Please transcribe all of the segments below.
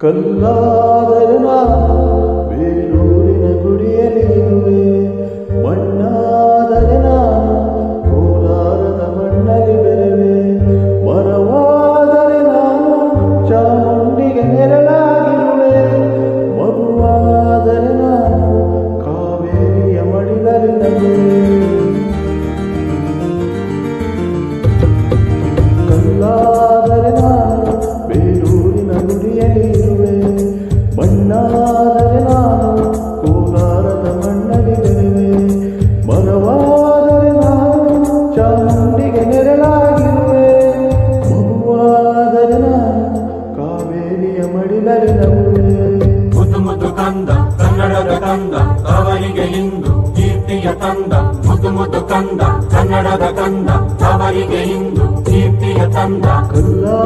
ಕಲ್ಲಾದರನ ಬೇರೂರಿನ ಗುಡಿಯಲಿರುವೆ ಮಣ್ಣ ಚಾಮುಂಡಿಗೆ ನೆರಳಾಗಿರುವೆ. ಮಗುವಾದನ ಕಾವೇರಿಯ ಮಡಿಲಲ್ಲಿ ನಮ್ಮೆ ಮುದು ಮುದು ಕಂದ ಕನ್ನಡದ ಕಂದ ಅವರಿಗೆ ಹಿಂದು ಕೀರ್ತಿಯ ತಂದ. ಮುದು ಮುದು ಕಂದ ಕನ್ನಡದ ಕಂದ ಅವರಿಗೆ ಹಿಂದು ಕೀರ್ತಿಯ ತಂದ. ಕಲ್ಲಾ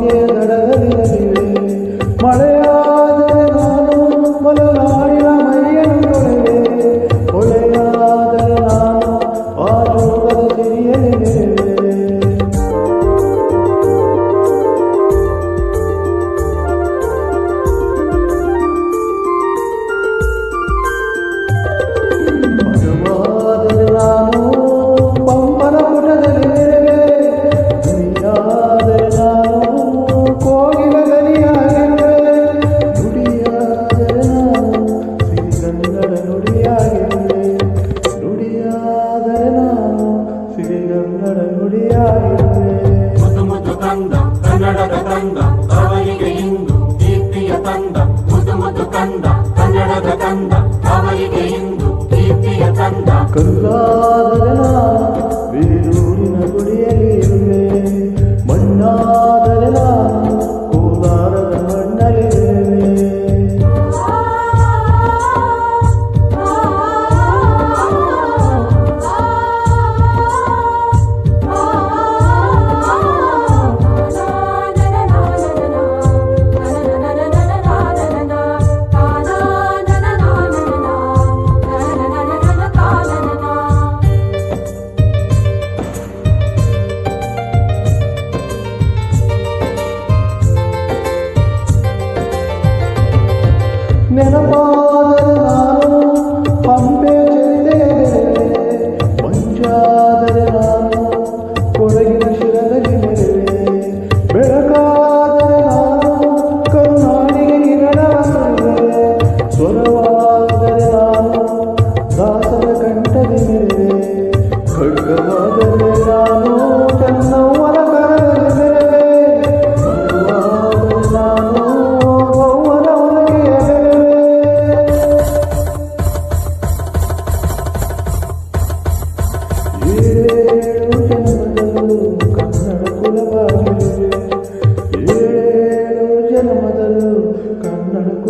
ಗೆ ದಡದ ಒಂದು ಕಂದ ಕನ್ನಡದ ಕಂದ ಅವರಿಗೆ ಇಂದು ಕೀರ್ತಿಯ ಕಂದ ಕಂದ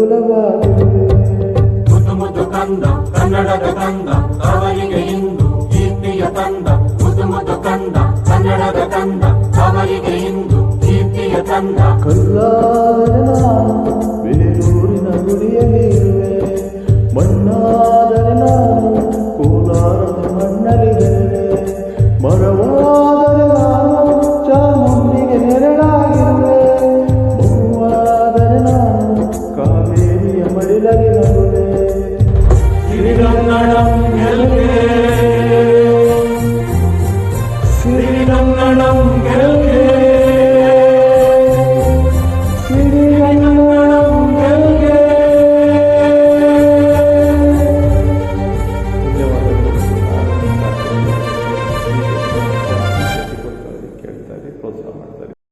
ಅನುಕೂಲವಾಗುತ್ತದೆ ಮುದು ಕಂದ ಕನ್ನಡದ ಕಂದ ಅವರಿಗೆ ಇಂದು ಕೀರ್ತಿಯ ತಂದ ಮುದು ಮುದು ಕಂದ ಕನ್ನಡದ ಕಂದ ಅವರಿಗೆ ಇಂದು ಕೀರ್ತಿಯ ತಂದ ಕಲ್ಲಾ